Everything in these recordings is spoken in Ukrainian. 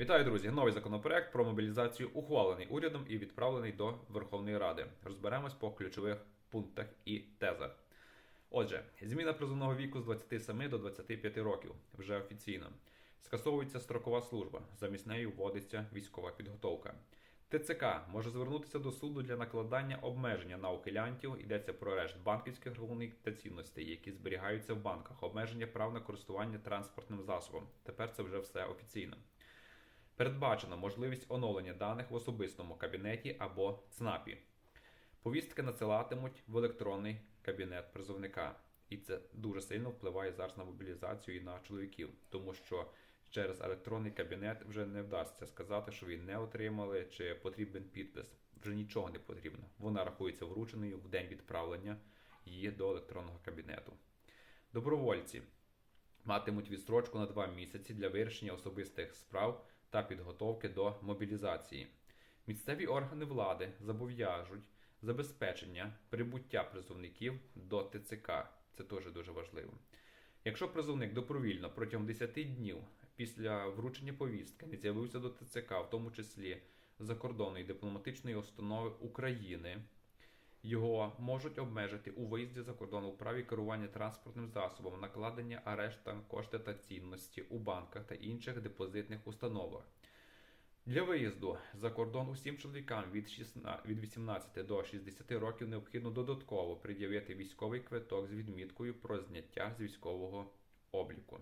Вітаю, друзі! Новий законопроект про мобілізацію ухвалений урядом і відправлений до Верховної Ради. Розберемось по ключових пунктах і тезах. Отже, зміна призовного віку з 27 до 25 років вже офіційно. Скасовується строкова служба, замість неї вводиться військова підготовка. ТЦК може звернутися до суду для накладання обмеження на ухилянтів. Йдеться про арешт банківських рахунків та цінностей, які зберігаються в банках, обмеження прав на користування транспортним засобом. Тепер це вже все офіційно. Передбачено можливість оновлення даних в особистому кабінеті або ЦНАПі. Повістки надсилатимуть в електронний кабінет призовника. І це дуже сильно впливає зараз на мобілізацію і на чоловіків, тому що через електронний кабінет вже не вдасться сказати, що ви не отримали чи потрібен підпис. Вже нічого не потрібно. Вона рахується врученою в день відправлення її до електронного кабінету. Добровольці матимуть відстрочку на два місяці для вирішення особистих справ та підготовки до мобілізації. Місцеві органи влади зобов'яжуть забезпечення прибуття призовників до ТЦК. Це теж дуже важливо. Якщо призовник добровільно протягом 10 днів після вручення повістки не з'явився до ТЦК, в тому числі закордонної дипломатичної установи України, його можуть обмежити у виїзді за кордон у праві керування транспортним засобом, накладення арешта кошти та цінності у банках та інших депозитних установах. Для виїзду за кордон усім чоловікам від 16 від 18 до 60 років необхідно додатково пред'явити військовий квиток з відміткою про зняття з військового обліку.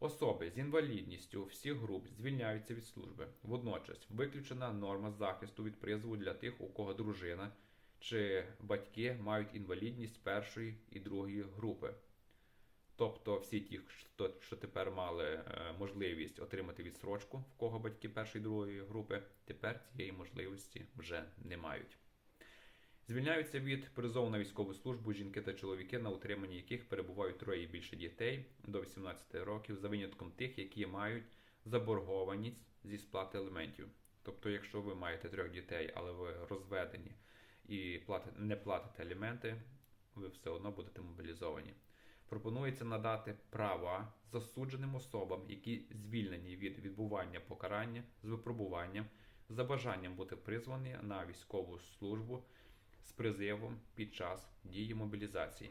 Особи з інвалідністю всіх груп звільняються від служби. Водночас виключена норма захисту від призову для тих, у кого дружина чи батьки мають інвалідність першої і другої групи. Тобто всі ті, хто що тепер мали е, можливість отримати відстрочку, в кого батьки першої і другої групи, тепер цієї можливості вже не мають. Звільняються від призову на військову службу жінки та чоловіки, на утриманні яких перебувають троє і більше дітей до 18 років, за винятком тих, які мають заборгованість зі сплати елементів. Тобто, якщо ви маєте трьох дітей, але ви розведені і платите, не платите аліменти, ви все одно будете мобілізовані. Пропонується надати права засудженим особам, які звільнені від відбування покарання з випробуванням, за бажанням бути призвані на військову службу з призивом під час дії мобілізації.